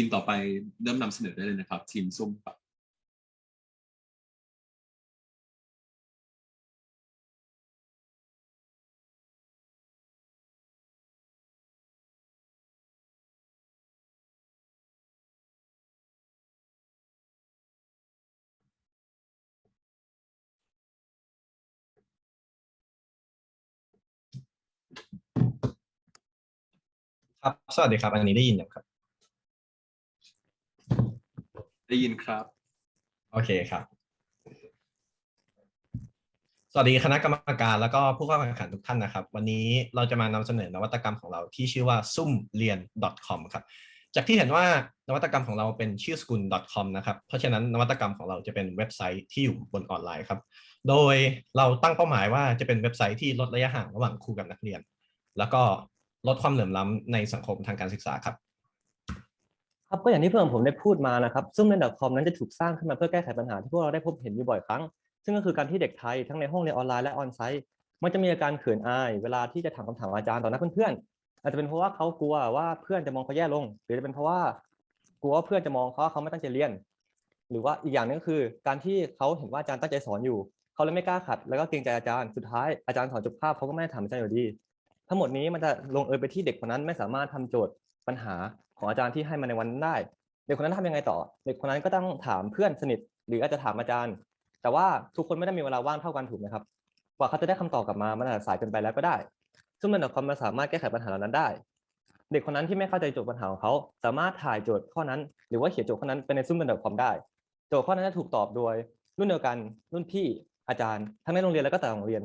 ทีมต่อไปเริ่มนำเสนอได้เลยนะครับ ทีมส้มครับครับ สวัสดีครับ อันนี้ได้ยินยังครับ ได้ยินครับ โอเคครับ สวัสดีคณะกรรมการแล้วก็ผู้เข้าแข่งขันทุกท่านนะครับ วันนี้เราจะมานำเสนอนวัตกรรมของเราที่ชื่อว่าซุ่มเรียน .com ครับ จากที่เห็นว่านวัตกรรมของเราเป็นชื่อสกุล .com นะครับ เพราะฉะนั้นนวัตกรรมของเราจะเป็นเว็บไซต์ที่อยู่บนออนไลน์ครับ โดยเราตั้งเป้าหมายว่าจะเป็นเว็บไซต์ที่ลดระยะห่างระหว่างครูกับนักเรียน แล้วก็ลดความเหลื่อมล้ำในสังคมทางการศึกษาครับ ครับก็อย่างที่เพื่อนผมได้พูดมานะครับซึ่งเรียน .com นั้นจะถูกสร้างขึ้นมาเพื่อแก้ไขปัญหาที่พวกเราได้พบเห็นอยู่บ่อยครั้ง ซึ่งก็คือการที่เด็กไทยทั้งในห้องเรียนออนไลน์และออนไซต์มันจะมีอาการเขินอาย เวลาที่จะถามคำถามอาจารย์ต่อหน้าเพื่อนๆอาจจะเป็นเพราะว่าเขากลัวว่าเพื่อนจะมองเขาแย่ลง หรือจะเป็นเพราะว่ากลัวว่าเพื่อนจะมองเขาว่าเขาไม่ตั้งใจเรียน หรือว่าอีกอย่างหนึงก็คือ การที่เขาเห็นว่าอาจารย์ตั้งใจสอนอยู่เขาเลยไม่กล้าขัด แล้วก็เกรงใจอาจารย์สุดท้ายอาจารย์สอนจบคาบเขาก็ไม่ได้ถามอาจารย์อยู่ดี ทั้งหมดนี้มันจะลงเอยไปที่เด็กคนนั้นไม่สามารถทำโจทย์ปัญหา ของอาจารย์ที่ให้มาในวันนั้นได้ เด็กคนนั้นทำยังไงต่อ เด็กคนนั้นก็ต้องถามเพื่อนสนิท หรืออาจจะถามอาจารย์ แต่ว่าทุกคนไม่ได้มีเวลาว่างเท่ากันถูกไหมครับกว่าเขาจะได้คำตอบกลับมามันอาจจะสายเกินไปแล้วก็ได้ ซึ่งมันความมันสามารถแก้ไขปัญหาเหล่านั้นได้ เด็กคนนั้นที่ไม่เข้าใจโจทย์ปัญหาของเขา สามารถถ่ายโจทย์ข้อนั้น หรือว่าเขียนโจทย์ข้อนั้นไปในซุ่มเป็นแบบคอมได้ โจทย์ข้อนั้นจะถูกตอบโดย รุ่นเดียวกัน รุ่นพี่อาจารย์ ทั้งในโรงเรียนและก็ต่างโรงเรียน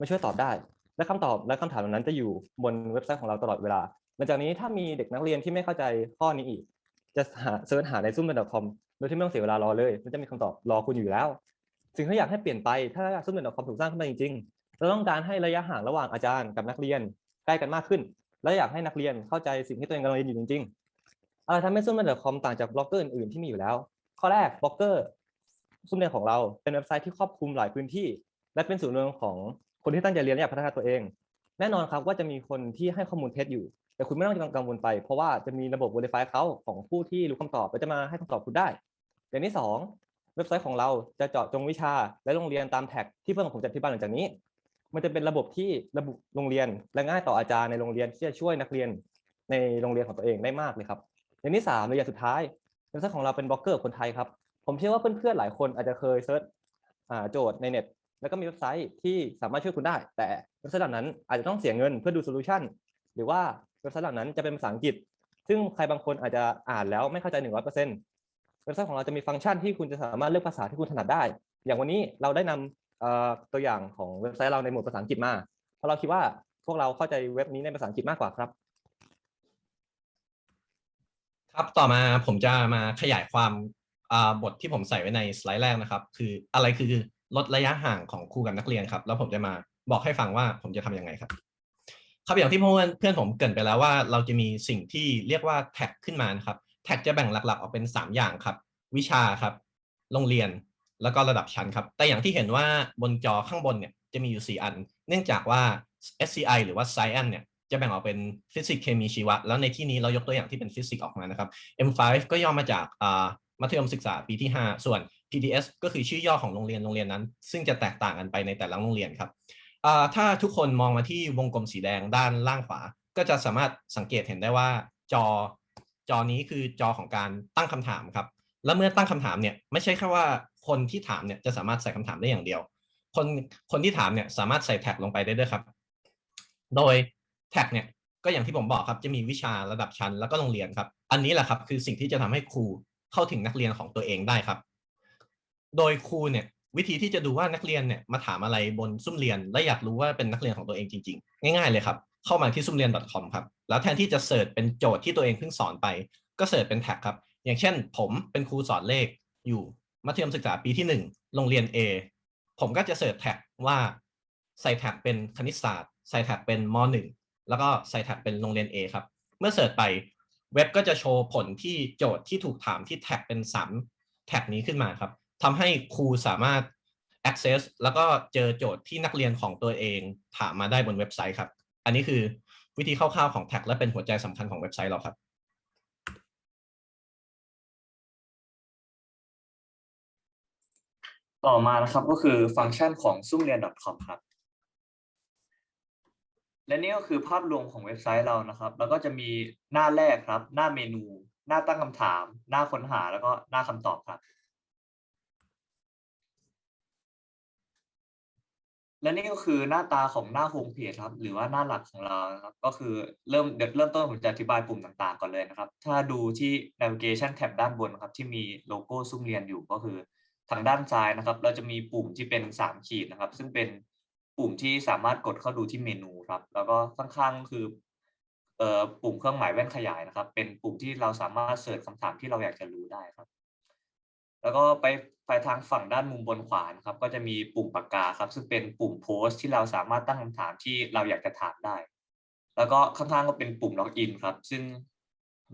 มาช่วยตอบได้ และคำตอบและคำถามเหล่านั้นจะอยู่บนเว็บไซต์ของเราตลอดเวลา หลังจากนี้ถ้ามีเด็กนักเรียนที่ไม่เข้าใจข้อนี้อีก จะหาเซิร์ชหาในซุ่มเป็นคอมโดยที่ไม่ต้องเสียเวลารอเลย มันจะมีคำตอบรอคุณอยู่แล้ว สิ่งที่อยากให้เปลี่ยนไปถ้าซุ่มเป็นคอมถูกสร้างขึ้นมาจริงๆเราต้องการให้ระยะห่างระหว่างอาจารย์กับนักเรียนใกล้กันมากขึ้น และอยากให้นักเรียนเข้าใจสิ่งที่ตัวเองกำลังเรียนอยู่จริงๆอะไรทำให้ซุ่มเป็นคอมต่างจากบล็อกเกอร์อื่นๆที่มีอยู่แล้ว ข้อแรกบล็อกเกอร์ซุ่มเรียนของเราเป็นเว็บไซต์ที่ครอบคลุมหลายพื้นที่ และเป็นศูนย์รวมของคนที่ตั้งใจเรียนและอยากพัฒนาตัวเอง แน่นอนครับว่าจะมีคนที่ให้ข้อมูลเท็จอยู่ แต่คุณไม่ต้องกังวลไป เพราะว่าจะมีระบบ Verify เขาของผู้ที่รู้คำตอบและจะมาให้คำตอบคุณได้อย่างที่สองเว็บไซต์ของเราจะเจาะจงวิชาและโรงเรียนตามแท็กที่เพื่อนของผมจะอธิบายหลังจากนี้ มันจะเป็นระบบที่ระบุโรงเรียนและง่ายต่ออาจารย์ในโรงเรียนที่จะช่วยนักเรียนในโรงเรียนของตัวเองได้มากเลยครับอย่างที่สามระยะสุดท้ายเว็บไซต์ของเราเป็นบล็อกเกอร์คนไทยครับผมเชื่อว่าเพื่อนๆหลายคนอาจจะเคยเซิร์ชโจทย์ในเน็ตแล้วก็มีเว็บไซต์ที่สามารถช่วยคุณได้ แต่เว็บไซต์เหล่านั้นอาจจะต้องเสียเงินเพื่อดูโซลูชันหรือว่า เว็บไซต์เหล่านั้นจะเป็นภาษาอังกฤษ ซึ่งใครบางคนอาจจะอ่านแล้วไม่เข้าใจหนึ่งร้อยเปอร์เซ็นต์เว็บไซต์ของเราจะมีฟังก์ชันที่คุณจะสามารถเลือกภาษาที่คุณถนัดได้ อย่างวันนี้เราได้นำตัวอย่างของเว็บไซต์เราในหมวดภาษาอังกฤษมา เพราะเราคิดว่าพวกเราเข้าใจเว็บนี้ในภาษาอังกฤษมากกว่าครับ ครับต่อมาผมจะมาขยายความบทที่ผมใส่ไว้ในสไลด์แรกนะครับ คืออะไรคือลดระยะห่างของครูกับนักเรียนครับ แล้วผมจะมาบอกให้ฟังว่าผมจะทำยังไงครับ ครับอย่างที่เพื่อนเพื่อนผมเกรินไปแล้วว่า เราจะมีสิ่งที่เรียกว่าแท็กขึ้นมานะครับ แท็กจะแบ่งหลักๆ ออกเป็น 3 อย่างครับ วิชาครับ โรงเรียนแล้วก็ระดับชั้นครับ แต่อย่างที่เห็นว่าบนจอข้างบนเนี่ยจะมีอยู่ 4 อัน เนื่องจากว่า SCI หรือว่า Science เนี่ยจะแบ่งออกเป็นฟิสิกส์เคมีชีวะ แล้วในที่นี้เรายกตัวอย่างที่เป็นฟิสิกส์ออกมานะครับ M5 ก็ย่อมาจากอ่ามัธยมศึกษาปีที่ 5 ส่วน PTS ก็คือชื่อย่อของโรงเรียนโรงเรียนนั้น ซึ่งจะแตกต่างกันไปในแต่ละโรงเรียนครับ ถ้าทุกคนมองมาที่วงกลมสีแดงด้านล่างขวา ก็จะสามารถสังเกตเห็นได้ว่าจอจอนี้คือจอของการตั้งคำถามครับ แล้วเมื่อตั้งคำถามเนี่ยไม่ใช่แค่ว่าคนที่ถามเนี่ยจะสามารถใส่คำถามได้อย่างเดียว คนคนที่ถามเนี่ยสามารถใส่แท็กลงไปได้ด้วยครับ โดยแท็กเนี่ยก็อย่างที่ผมบอกครับจะมีวิชาระดับชั้นแล้วก็โรงเรียนครับ อันนี้แหละครับคือสิ่งที่จะทำให้ครูเข้าถึงนักเรียนของตัวเองได้ครับ โดยครูเนี่ย วิธีที่จะดูว่านักเรียนเนี่ยมาถามอะไรบนซุ่มเรียน และอยากรู้ว่าเป็นนักเรียนของตัวเองจริง ๆ ง่ายๆเลยครับ เข้ามาที่ซุ่มเรียน .com ครับ แล้วแทนที่จะเสิร์ชเป็นโจทย์ที่ตัวเองเพิ่งสอนไป ก็เสิร์ชเป็นแท็กครับ อย่างเช่น ผมเป็นครูสอนเลขอยู่มัธยมศึกษาปีที่ 1 โรงเรียน A ผมก็จะเสิร์ชแท็กว่าใส่แท็กเป็นคณิตศาสตร์ ใส่แท็กเป็นม .1 แล้วก็ใส่แท็กเป็นโรงเรียน A ครับ เมื่อเสิร์ชไปเว็บก็จะโชว์ผลที่โจทย์ที่ถูกถามที่แท็กเป็น3แท็กนี้ขึ้นมาครับ ทำให้ครูสามารถ access แล้วก็เจอโจทย์ที่นักเรียนของตัวเองถามมาได้บนเว็บไซต์ครับ อันนี้คือวิธีคร่าวๆของแท็กและเป็นหัวใจสำคัญของเว็บไซต์เราครับต่อมานะครับก็คือฟังก์ชันของซุ้มเรียน .com ครับ และนี่ก็คือภาพรวมของเว็บไซต์เรานะครับ แล้วก็จะมีหน้าแรกครับ หน้าเมนู หน้าตั้งคำถาม หน้าค้นหาแล้วก็หน้าคำตอบครับ และนี่ก็คือหน้าตาของหน้าโฮมเพจครับ หรือว่าหน้าหลักของเรานะครับ ก็คือเริ่มเดี๋ยวเริ่มต้นผมจะอธิบายปุ่มต่างๆก่อนเลยนะครับ ถ้าดูที่ navigation tab ด้านบนครับ ที่มีโลโก้ซุ่มเรียนอยู่ก็คือทางด้านซ้ายนะครับ เราจะมีปุ่มที่เป็นสามขีดนะครับ ซึ่งเป็นปุ่มที่สามารถกดเข้าดูที่เมนูครับ แล้วก็ข้างๆคือเอ่อปุ่มเครื่องหมายแว่นขยายนะครับ เป็นปุ่มที่เราสามารถเสิร์ชคำถามที่เราอยากจะรู้ได้ครับ แล้วก็ไป ไปทางฝั่งด้านมุมบนขวานะครับ ก็จะมีปุ่มปากกาครับ ซึ่งเป็นปุ่มโพสต์ที่เราสามารถตั้งคำถามที่เราอยากจะถามได้ แล้วก็ข้างๆก็เป็นปุ่มล็อกอินครับ ซึ่ง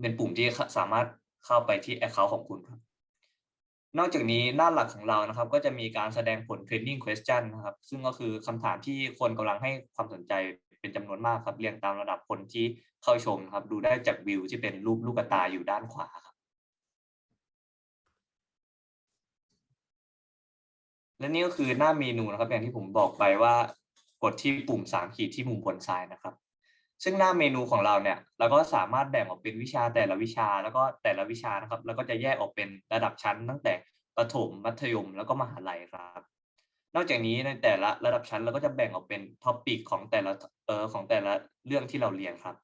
เป็นปุ่มที่สามารถเข้าไปที่ Account ของคุณครับ นอกจากนี้หน้าหลักของเรานะครับ ก็จะมีการแสดงผล training question นะครับ ซึ่งก็คือคำถามที่คนกำลังให้ความสนใจเป็นจำนวนมากครับ เรียงตามระดับคนที่เข้าชมครับ ดูได้จากวิวที่เป็นรูปลูกตาอยู่ด้านขวาครับ และนี่ก็คือหน้าเมนูนะครับ อย่างที่ผมบอกไปว่ากดที่ปุ่มสามขีดที่มุมบนซ้ายนะครับ ซึ่งหน้าเมนูของเราเนี่ย เราก็สามารถแบ่งออกเป็นวิชาแต่ละวิชาแล้วก็แต่ละวิชานะครับ แล้วก็จะแยกออกเป็นระดับชั้น ตั้งแต่ประถมมัธยมแล้วก็มหาลัยครับ นอกจากนี้ในแต่ละระดับชั้นเราก็จะแบ่งออกเป็นท็อปิกของแต่ละเอ่อของแต่ละเรื่องที่เราเรียนครับ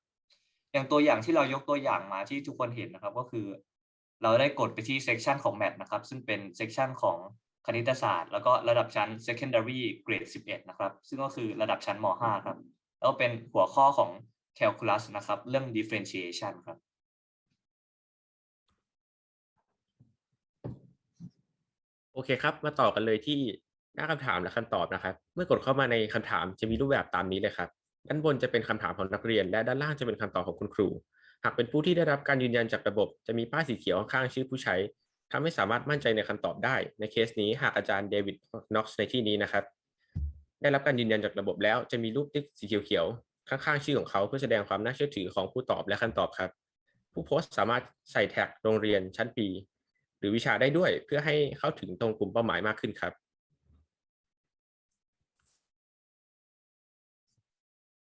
อย่างตัวอย่างที่เรายกตัวอย่างมาที่ทุกคนเห็นนะครับก็คือ เราได้กดไปที่เซกชันของ Math นะครับ ซึ่งเป็นเซกชันของ คณิตศาสตร์ แล้วก็ระดับชั้น secondary grade 11 นะครับ ซึ่งก็คือระดับชั้นม .5 ครับ แล้วเป็นหัวข้อของ calculus นะครับ เรื่อง differentiation ครับ โอเคครับ มาต่อกันเลยที่หน้าคำถามและคำตอบนะครับ เมื่อกดเข้ามาในคำถามจะมีรูปแบบตามนี้เลยครับ ด้านบนจะเป็นคำถามของนักเรียน และด้านล่างจะเป็นคำตอบของคุณครู หากเป็นผู้ที่ได้รับการยืนยันจากระบบ จะมีป้ายสีเขียวข้างๆชื่อผู้ใช้ ทำให้สามารถมั่นใจในคำตอบได้ ในเคสนี้หากอาจารย์เดวิดน็อกซ์ในที่นี้นะครับ ได้รับการยืนยันจากระบบแล้วจะมีรูปติ๊กสีเขียวๆ ข้างๆ ชื่อของเขาเพื่อแสดงความน่าเชื่อถือของผู้ตอบและคำตอบครับ ผู้โพสต์สามารถใส่แท็กโรงเรียนชั้นปี หรือวิชาได้ด้วยเพื่อให้เข้าถึงตรงกลุ่มเป้าหมายมากขึ้นครับ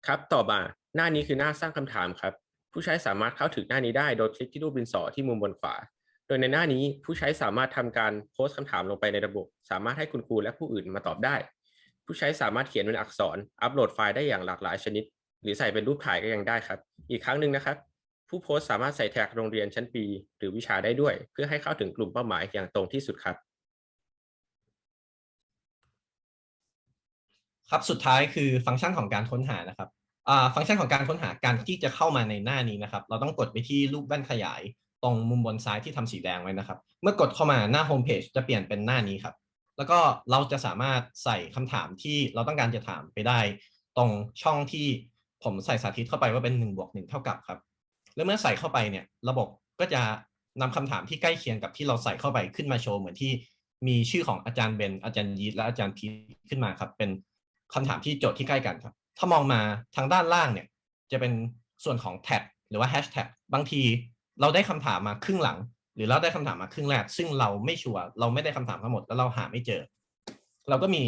ครับต่อมาหน้านี้คือหน้าสร้างคำถามครับ ผู้ใช้สามารถเข้าถึงหน้านี้ได้โดยคลิกที่รูปดินสอที่มุมบนขวา โดยในหน้านี้ผู้ใช้สามารถทำการโพสต์คำถามลงไปในระบบ สามารถให้คุณครูและผู้อื่นมาตอบได้ ผู้ใช้สามารถเขียนเป็นอักษร อัปโหลดไฟล์ได้อย่างหลากหลายชนิด หรือใส่เป็นรูปถ่ายก็ยังได้ครับ อีกครั้งหนึ่งนะครับ ผู้โพสต์สามารถใส่แท็กโรงเรียนชั้นปี หรือวิชาได้ด้วย เพื่อให้เข้าถึงกลุ่มเป้าหมายอย่างตรงที่สุดครับ ครับสุดท้ายคือฟังก์ชันของการค้นหานะครับอ่าฟังก์ชันของการค้นหาการที่จะเข้ามาในหน้านี้นะครับ เราต้องกดไปที่รูปแว่นขยาย ตรงมุมบนซ้ายที่ทำสีแดงไว้นะครับ เมื่อกดเข้ามาหน้าโฮมเพจจะเปลี่ยนเป็นหน้านี้ครับ แล้วก็เราจะสามารถใส่คำถามที่เราต้องการจะถามไปได้ ตรงช่องที่ผมใส่สาธิตเข้าไปว่าเป็น1บวก1เท่ากับครับ แล้วเมื่อใส่เข้าไปเนี่ยระบบก็จะนำคำถามที่ใกล้เคียงกับที่เราใส่เข้าไปขึ้นมาโชว์เหมือนที่มีชื่อของอาจารย์เบน อาจารย์ยีดและอาจารย์พีขึ้นมาครับ เป็นคำถามที่โจทย์ที่ใกล้กันครับ ถ้ามองมาทางด้านล่างเนี่ย จะเป็นส่วนของแท็กหรือว่าแฮชแท็กบางที เราได้คำถามมาครึ่งหลัง หรือเราได้คำถามมาครึ่งแรก ซึ่งเราไม่ชัวร์เราไม่ได้คำถามทั้งหมดแล้วเราหาไม่เจอ เราก็มี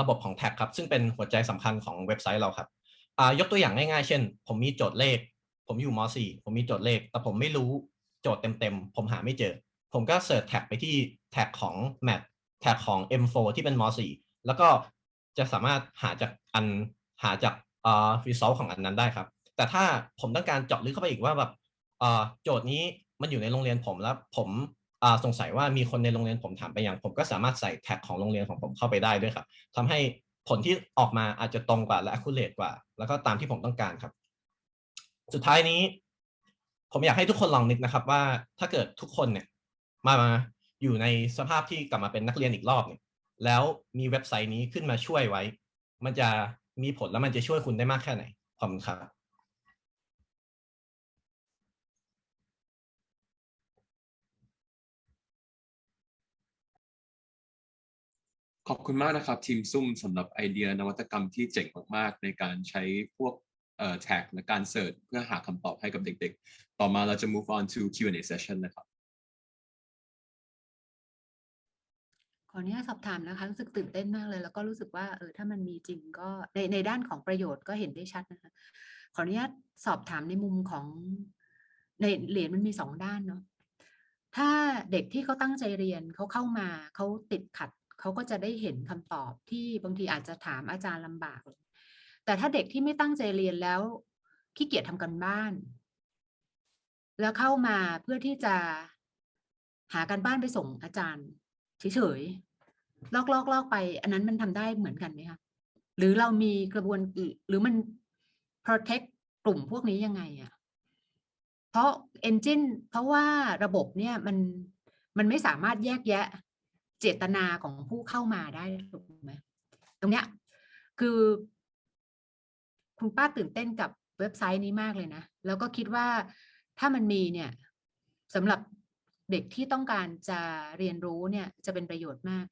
ระบบของแท็กครับ ซึ่งเป็นหัวใจสำคัญของเว็บไซต์เราครับยกตัวอย่างง่ายๆ เช่น ผมมีโจทย์เลข ผมอยู่ม .4 ผมมีโจทย์เลข แต่ผมไม่รู้โจทย์เต็มๆ ผมหาไม่เจอ ผมก็เสิร์ชแท็กไปที่แท็กของ Math แท็กของ M4 ที่เป็นม .4 แล้วก็จะสามารถหาจากอันหาจากเอ่อ result ของอันนั้นได้ครับ แต่ถ้าผมต้องการเจาะลึกเข้าไปอีกว่าแบบ โจทย์นี้มันอยู่ในโรงเรียนผมแล้วผมสงสัยว่ามีคนในโรงเรียนผมถามไปอยังผมก็สามารถใส่แท็กของโรงเรียนของผมเข้าไปได้ด้วยครับทำให้ผลที่ออกมาอาจจะตรงกว่าและ accurate กว่า แล้วก็ตามที่ผมต้องการครับ สุดท้ายนี้ ผมอยากให้ทุกคนลองนึกนะครับ ว่าถ้าเกิดทุกคนเนี่ย มาอยู่ในสภาพที่กลับมาเป็นนักเรียนอีกรอบเนี่ยแล้วมีเว็บไซต์นี้ขึ้นมาช่วยไว้ มันจะมีผลแล้วมันจะช่วยคุณได้มากแค่ไหนขอบคุณครับ ขอบคุณมากนะครับทีมซุ่มสำหรับไอเดียนวัตกรรมที่เจ๋งมากๆ ในการใช้พวกแท็กและการเสิร์ชเพื่อหาคำตอบให้กับเด็กๆ ต่อมาเราจะ move on to Q&A session นะครับ ขออนุญาตสอบถามนะคะ รู้สึกตื่นเต้นมากเลย แล้วก็รู้สึกว่าเออถ้ามันมีจริงก็ในในด้านของประโยชน์ก็เห็นได้ชัดนะคะ ขออนุญาตสอบถามในมุมของในเหรียญมันมีสองด้านเนาะถ้าเด็กที่เขาตั้งใจเรียนเขาเข้ามาเขาติดขัด เขาก็จะได้เห็นคำตอบที่บางทีอาจจะถามอาจารย์ลำบาก แต่ถ้าเด็กที่ไม่ตั้งใจเรียนแล้วขี้เกียจทำกันบ้าน แล้วเข้ามาเพื่อที่จะหาการบ้านไปส่งอาจารย์เฉยๆลอกลอกลอกไป อันนั้นมันทำได้เหมือนกันไหมคะหรือเรามีกระบวนหรือมัน protect กลุ่มพวกนี้ยังไงอะเพราะ engine เพราะว่าระบบเนี่ยมันมันไม่สามารถแยกแยะ เจตนาของผู้เข้ามาได้ถูกไหมตรงเนี้ยคือ คุณป้าตื่นเต้นกับเว็บไซต์นี้มากเลยนะ แล้วก็คิดว่าถ้ามันมีเนี่ยสำหรับเด็กที่ต้องการจะเรียนรู้เนี่ยจะเป็นประโยชน์มาก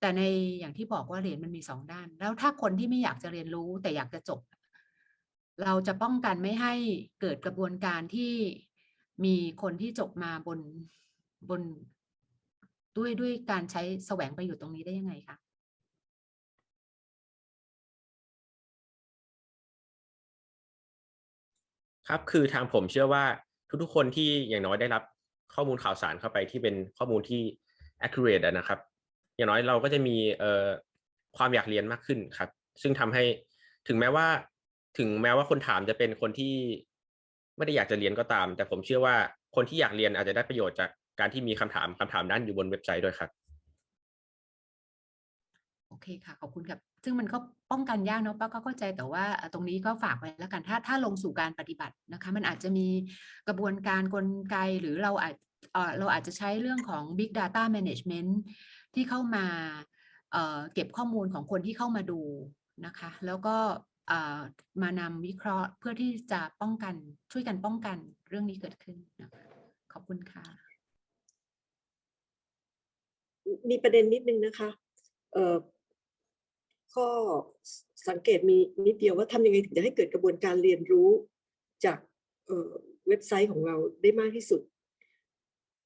แต่ในอย่างที่บอกว่าเหรียญมันมีสองด้าน แล้วถ้าคนที่ไม่อยากจะเรียนรู้แต่อยากจะจบ เราจะป้องกันไม่ให้เกิดกระบวนการที่มีคนที่จบมาบนบน ด้วยด้วยการใช้แสวงประโยชน์ตรงนี้ได้ยังไงคะครับคือทางผมเชื่อว่าทุกๆคนที่อย่างน้อยได้รับข้อมูลข่าวสารเข้าไปที่เป็นข้อมูลที่ accurate อะนะครับ อย่างน้อยเราก็จะมีเอ่อความอยากเรียนมากขึ้นครับ ซึ่งทำให้ถึงแม้ว่า ถึงแม้ว่าคนถามจะเป็นคนที่ไม่ได้อยากจะเรียนก็ตาม แต่ผมเชื่อว่าคนที่อยากเรียนอาจจะได้ประโยชน์จาก การที่มีคำถามคำถามนั้นอยู่บนเว็บไซต์ด้วยครับ โอเคค่ะ ขอบคุณครับ ซึ่งมันก็ป้องกันยากเนาะป้าก็เข้าใจแต่ว่าตรงนี้ก็ฝากไว้แล้วกันถ้าถ้าลงสู่การปฏิบัตินะคะ มันอาจจะมีกระบวนการกลไกหรือเราอาจเอ่อเราอาจจะใช้เรื่องของ Big Data Management ที่เข้ามาเเก็บข้อมูลของคนที่เข้ามาดูนะคะ แล้วก็มานำวิเคราะห์เพื่อที่จะป้องกันช่วยกันป้องกันเรื่องนี้เกิดขึ้นนะคะขอบคุณค่ะ มีประเด็นนิดนึงนะคะเอ่อข้อสังเกตมีนิดเดียวว่าทำยังไงถึงจะให้เกิดกระบวนการเรียนรู้จากเอ่อเว็บไซต์ของเราได้มากที่สุด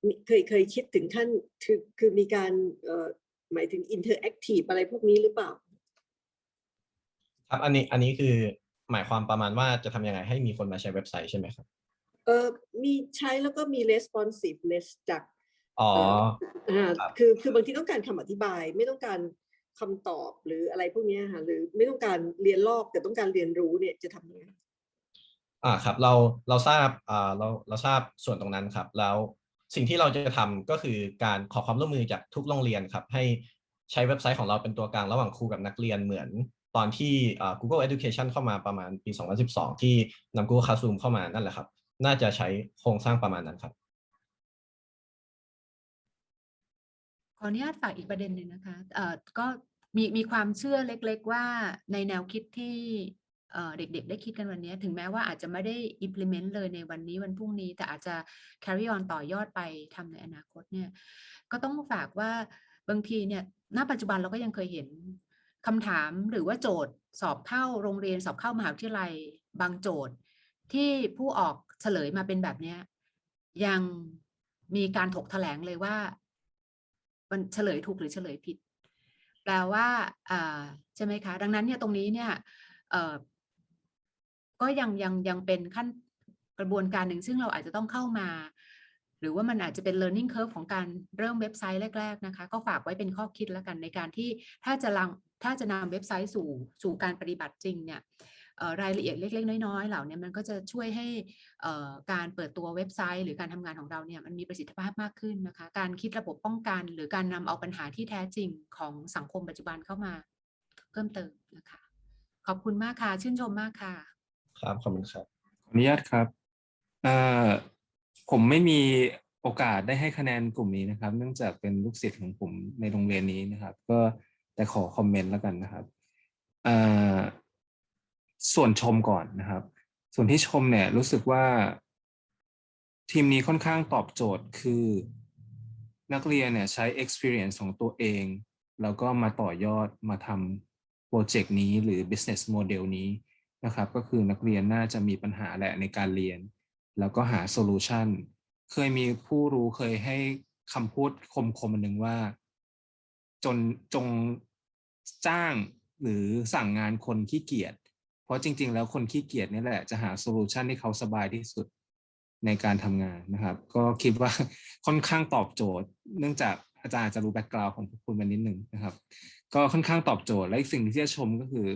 มีเคยเคยคิดถึงขั้นคือคือมีการเอ่อหมายถึงอินเทอร์แอคทีฟอะไรพวกนี้หรือเปล่า ครับอันนี้อันนี้คือหมายความประมาณว่าจะทำยังไงให้มีคนมาใช้เว็บไซต์ใช่ไหมครับเออมีใช้แล้วก็มี responsiveness จาก อ๋ออ่าครับคือคือบางทีต้องการคำอธิบาย ไม่ต้องการคำตอบหรืออะไรพวกเนี้ยค่ะหรือไม่ต้องการเรียนรอบแต่ต้องการเรียนรู้เนี่ยจะทำยังไงอ่าครับเราเราทราบอ่าเราเราทราบส่วนตรงนั้นครับ แล้วสิ่งที่เราจะทำก็คือการขอความร่วมมือจากทุกโรงเรียนครับ ให้ใช้เว็บไซต์ของเราเป็นตัวกลางระหว่างครูกับนักเรียนเหมือนตอนที่อ่า Google Education เข้ามาประมาณปี 2012 ที่นำ Google Classroom เข้ามานั่นแหละครับ น่าจะใช้โครงสร้างประมาณนั้นครับ ขออนุญาตฝากอีกประเด็นหนึ่งนะคะเอ่อก็มีมีความเชื่อเล็ก ๆ ว่าในแนวคิดที่เอ่อเด็กๆ ได้คิดกันวันนี้ ถึงแม้ว่าอาจจะไม่ได้ implement เลยในวันนี้วันพรุ่งนี้ แต่อาจจะ carry on ต่อยอดไปทำในอนาคตเนี่ยก็ต้องฝากว่าบางทีเนี่ยณปัจจุบันเราก็ยังเคยเห็นคำถามหรือว่าโจทย์สอบเข้าโรงเรียนสอบเข้ามหาวิทยาลัยบางโจทย์ ที่ผู้ออกเฉลยมาเป็นแบบนี้ยยังมีการถกแถลงเลยว่า มันเฉลยถูกหรือเฉลยผิด แปลว่าใช่ไหมคะ ดังนั้นเนี่ยตรงนี้เนี่ยก็ยังยังยังเป็นขั้นกระบวนการหนึ่งซึ่งเราอาจจะต้องเข้ามา หรือว่ามันอาจจะเป็น learning curve ของการเริ่มเว็บไซต์แรก ๆ นะคะ ก็ฝากไว้เป็นข้อคิดแล้วกันในการที่ถ้าจะลังถ้าจะนำเว็บไซต์สู่สู่การปฏิบัติจริงเนี่ย รายละเอียดเล็ก ๆ น้อยๆเหล่านี้มันก็จะช่วยให้เอ่อการเปิดตัวเว็บไซต์ หรือการทำงานของเราเนี่ยมันมีประสิทธิภาพมากขึ้นนะคะ การคิดระบบป้องกัน หรือการนำเอาปัญหาที่แท้จริงของสังคมปัจจุบันเข้ามาเพิ่มเติมนะคะ ขอบคุณมากค่ะ ชื่นชมมากค่ะ ครับขอบคุณครับขออนุญาตครับเอ่อผมไม่มีโอกาสได้ให้คะแนนกลุ่มนี้นะครับ เนื่องจากเป็นลูกศิษย์ของผมในโรงเรียนนี้นะครับ ก็แต่ขอคอมเมนต์แล้วกันนะครับเอ่อ ส่วนชมก่อนนะครับ ส่วนที่ชมเนี่ยรู้สึกว่า ทีมนี้ค่อนข้างตอบโจทย์คือนักเรียนเนี่ยใช้ experience ของตัวเอง แล้วก็มาต่อยอดมาทำโปรเจกต์นี้หรือ business model นี้นะครับ ก็คือนักเรียนน่าจะมีปัญหาแหละในการเรียน แล้วก็หาโซลูชันเคยมีผู้รู้เคยให้คำพูดคมๆอันหนึ่งว่า จนจงจ้างหรือสั่งงานคนขี้เกียจ เพราะจริง ๆ แล้วคนขี้เกียจนี่แหละจะหาโซลูชันที่เขาสบายที่สุดในการทำงานนะครับ ก็คิดว่าค่อนข้างตอบโจทย์ เนื่องจากอาจารย์อาจจะรู้แบ็กกราวด์ของพวกคุณมานิดหนึ่งนะครับ ก็ค่อนข้างตอบโจทย์และอีกสิ่งที่จะชมก็คือ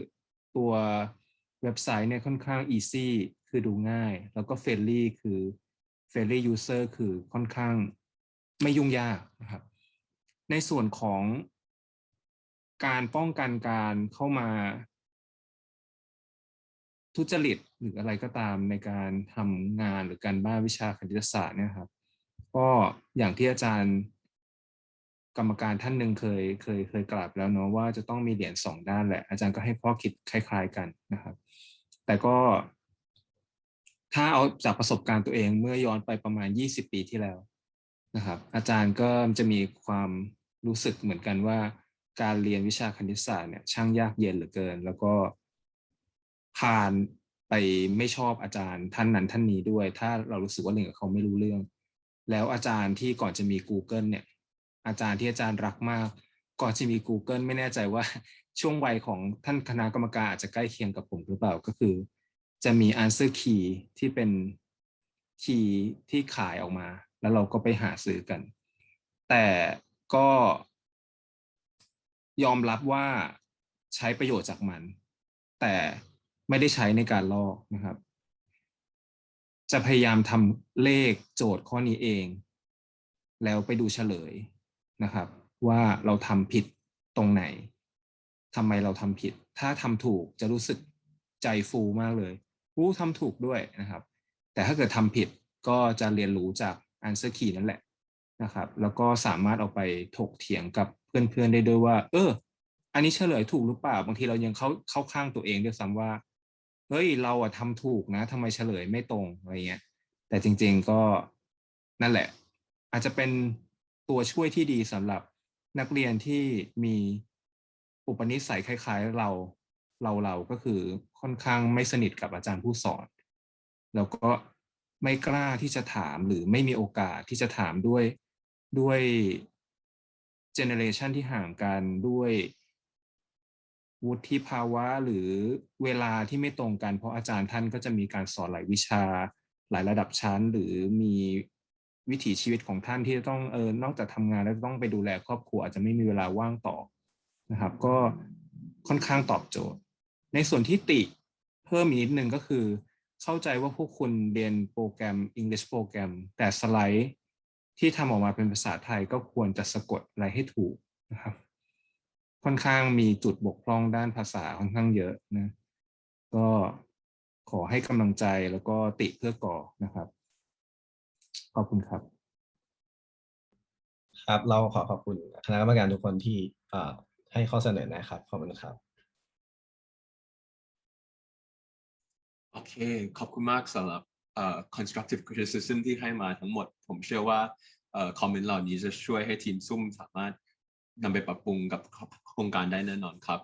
ตัวเว็บไซต์เนี่ยค่อนข้าง easy คือดูง่าย แล้วก็ friendly คือ friendly user คือค่อนข้างไม่ยุ่งยากนะครับ ในส่วนของการป้องกันการเข้ามา ทุจริตหรืออะไรก็ตามในการทำงานหรือการบ้านวิชาคณิตศาสตร์เนี่ยครับ ก็อย่างที่อาจารย์ กรรมการท่านหนึ่งเคยเคยเคยกล่าวแล้วเนาะว่าจะต้องมีเหรียญสองด้านแหละ อาจารย์ก็ให้ข้อคิดคล้าย ๆกันนะครับ แต่ก็ ถ้าเอาจากประสบการณ์ตัวเองเมื่อย้อนไปประมาณ 20 ปีที่แล้วนะครับ อาจารย์ก็จะมีความรู้สึกเหมือนกันว่า การเรียนวิชาคณิตศาสตร์เนี่ยช่างยากเย็นเหลือเกิน แล้วก็ ผ่านไปไม่ชอบอาจารย์ท่านนั้นท่านนี้ด้วย ถ้าเรารู้สึกว่าเรียนกับเขาไม่รู้เรื่อง แล้วอาจารย์ที่ก่อนจะมี Google เนี่ย อาจารย์ที่อาจารย์รักมาก ก่อนจะมี Google ไม่แน่ใจว่าช่วงวัยของท่านคณะกรรมการอาจจะใกล้เคียงกับผมหรือเปล่าก็คือ จะมี answer key ที่เป็นคีย์ที่ขายออกมา แล้วเราก็ไปหาซื้อกัน แต่ก็ยอมรับว่าใช้ประโยชน์จากมัน แต่ ไม่ได้ใช้ในการลอกนะครับ จะพยายามทำเลขโจทย์ข้อนี้เอง แล้วไปดูเฉลยนะครับ ว่าเราทำผิดตรงไหนทำไมเราทำผิด ถ้าทำถูกจะรู้สึกใจฟูมากเลยอู้ทำถูกด้วยนะครับ แต่ถ้าเกิดทำผิดก็จะเรียนรู้จาก answer key นั่นแหละนะครับ แล้วก็สามารถเอาไปถกเถียงกับเพื่อนๆได้ด้วยว่า เออ อันนี้เฉลยถูกหรือเปล่า บางทีเรายังเข้าเข้าข้างตัวเองด้วยซ้ำว่า เฮ้ยเราอะทำถูกนะทำไมเฉลยไม่ตรงอะไรเงี้ย แต่จริง ๆก็นั่นแหละ อาจจะเป็นตัวช่วยที่ดีสำหรับนักเรียนที่มีอุปนิสัยคล้าย ๆ เราเราเราก็คือค่อนข้างไม่สนิทกับอาจารย์ผู้สอน แล้วก็ไม่กล้าที่จะถามหรือไม่มีโอกาสที่จะถามด้วยด้วยเจเนเรชันที่ห่างกันด้วย วุฒิภาวะหรือเวลาที่ไม่ตรงกัน เพราะอาจารย์ท่านก็จะมีการสอนหลายวิชา หลายระดับชั้น หรือมีวิถีชีวิตของท่านที่จะต้องเออนอกจากทำงานแล้วต้องไปดูแลครอบครัวอาจจะไม่มีเวลาว่างต่อนะครับ ก็ค่อนข้างตอบโจทย์ ในส่วนที่ติเพิ่มอีกนิดนึงก็คือ เข้าใจว่าพวกคุณเรียนโปรแกรม English โปรแกรม แต่สไลด์ที่ทำออกมาเป็นภาษาไทยก็ควรจะสะกดอะไรให้ถูกนะครับ ค่อนข้างมีจุดบกพร่องด้านภาษาค่อนข้างเยอะนะก็ขอให้กำลังใจแล้วก็ติเพื่อก่อนะครับ ขอบคุณครับ ครับเราขอขอบคุณคณะกรรมการทุกคนที่เอ่อให้ข้อเสนอแนะครับ ขอบคุณครับ โอเค ขอบคุณมากสำหรับเอ่อ constructive criticism ที่ให้มาทั้งหมด ผมเชื่อว่าเอ่อคอมเมนต์เหล่านี้จะช่วยให้ทีมซุ่มสามารถ นำไปปรับปรุงกับโครงการได้แน่นอนครับ